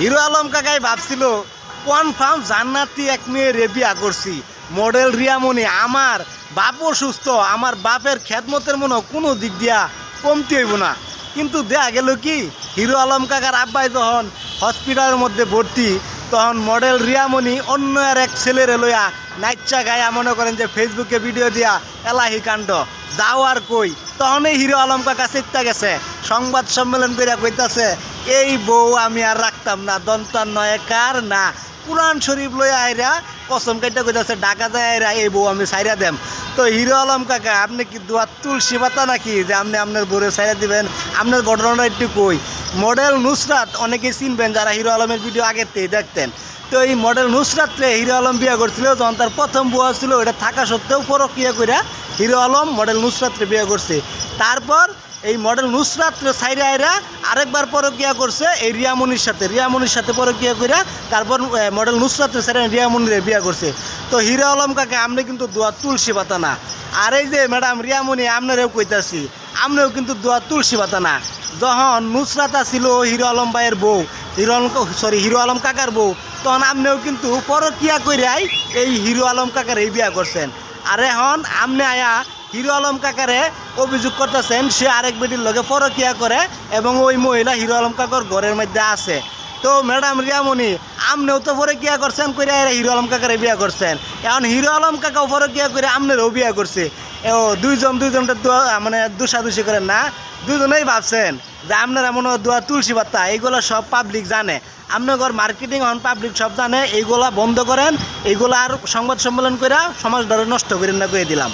Hero Alam কাকাই ভাবছিল confirm জান্নাতি এক মেয়ে রেবিয়া করছি মডেল রিয়ামণি, আমার বাপও সুস্থ আমার বাপের খ্যাতমতের মনে কোনো দিক দিয়া কমতি হইব না। কিন্তু দেখা গেল কি, হিরো আলম কাকার আব্বাই যখন হসপিটালের মধ্যে ভর্তি, তখন মডেল রিয়ামণি অন্য আর এক ছেলেরে লইয়া নাইচা গায়া মনে করেন যে ফেসবুকে ভিডিও দিয়া এলাহি কাণ্ড, যাও আর কই। তখনই হিরো আলম কাকা চেত্তা গেছে, সংবাদ সম্মেলন কইরা কইতাছে এই বউ আমি আর রাখতাম না, দন্তার নয়, কার না? কোরআন শরীফ লইয়া আইরা, কসম কাইটা কইতাছে ডাকা যায় আইরা এই বউ আমি সাইরা দেম। তো হিরো আলম কাকা, আপনি কি দুয়ার তুলসী পাতা নাকি? যে আপনি আপনার বউরে সাইরা দিবেন, আপনার ঘটনাটা একটু কই। মডেল নুসরাত, অনেকেই চিনবেন যারা হিরো আলমের ভিডিও আগের থেকে দেখতেন। তো এই মডেল নুসরাতরে হিরো আলম বিয়া করছিল, যখন তার প্রথম বুয়া ছিল এটা থাকা সত্ত্বেও পরকিয়া কইরা হিরো আলম মডেল নুসরাতরে বিয়ে করছে। তারপর এই মডেল নুসরাত সাইরে আইরা আরেকবার পরকিয়া করছে এই রিয়ামনির সাথে। রিয়ামনির সাথে পরকিয়া কইরা তারপর মডেল নুসরাত সাইরে রিয়ামনিরে বিয়া করছে। তো হিরো আলম কাকে আপনি কিন্তু দোয়া তুলসী পাতা না আর এই যে ম্যাডাম রিয়ামনি আপনারেও কইতাছি আপনিও কিন্তু দোয়া তুলসী পাতা না যখন নুসরাতা ছিল হিরো আলম ভাইয়ের বউ, হিরো আলম সরি হিরো আলম কাকার বউ, তখন আপনিও কিন্তু পরকিয়া কইরাই এই হিরো আলম কাকার এই বিয়া করছেন। আর এখন আপনি আয়া হিরো আলম কাকারে অভিযোগ করতেছেন, সে আরেক বেটির লগে পরকিয়া করে এবং ওই মহিলা হিরো আলম কাকার ঘরের মধ্যে আছে। তো ম্যাডাম রিয়ামণি, আমনেও তো পরকিয়া করছেন করে এরা হিরো আলম কাকারে বিয়া করছেন। এখন হিরো আলম কাকাও পরকিয়া করে আমনেরও বিয়া করছে। ও দুইজন দুইজনটা মানে দুষাদুষি করেন না। দুজনেই ভাবছেন যে আপনারা মনে দোয়া তুলসী পাতা, এইগুলো সব পাবলিক জানে। আপনার মার্কেটিং অন পাবলিক সব জানে, এইগুলা বন্ধ করেন, এইগুলা আর সংবাদ সম্মেলন করে সমাজ ধরে নষ্ট করেন না করে দিলাম।